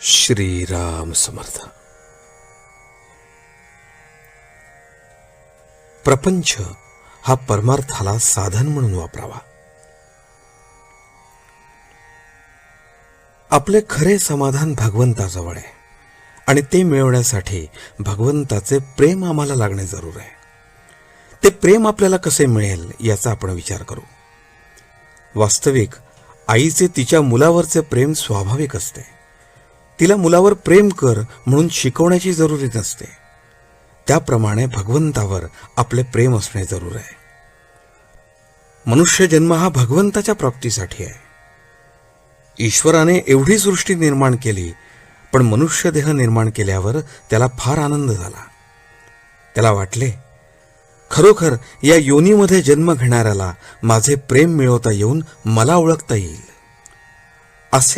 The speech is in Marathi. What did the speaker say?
श्रीराम समर्थ. प्रपंच हा परमार्थाला साधन म्हणून वापरावा. आपले खरे समाधान भगवंताजवळ आहे आणि ते मिळवण्यासाठी भगवंताचे प्रेम आम्हाला लागणे जरूर आहे. ते प्रेम आपल्याला कसे मिळेल याचा आपण विचार करू. वास्तविक आईचे तिच्या मुलावरचे प्रेम स्वाभाविक असते. तिला मुलावर प्रेम कर म्हणून शिकवण्याची जरुरी नसते. त्याप्रमाणे भगवंतावर आपले प्रेम असणे जरूर आहे. मनुष्य जन्म हा भगवंताच्या प्राप्तीसाठी आहे. ईश्वराने एवढी सृष्टी निर्माण केली पण मनुष्य देह निर्माण केल्यावर त्याला फार आनंद झाला. त्याला वाटले खरोखर या योनीमध्ये जन्म घेणाऱ्याला माझे प्रेम मिळवता येऊन मला ओळखता येईल. असे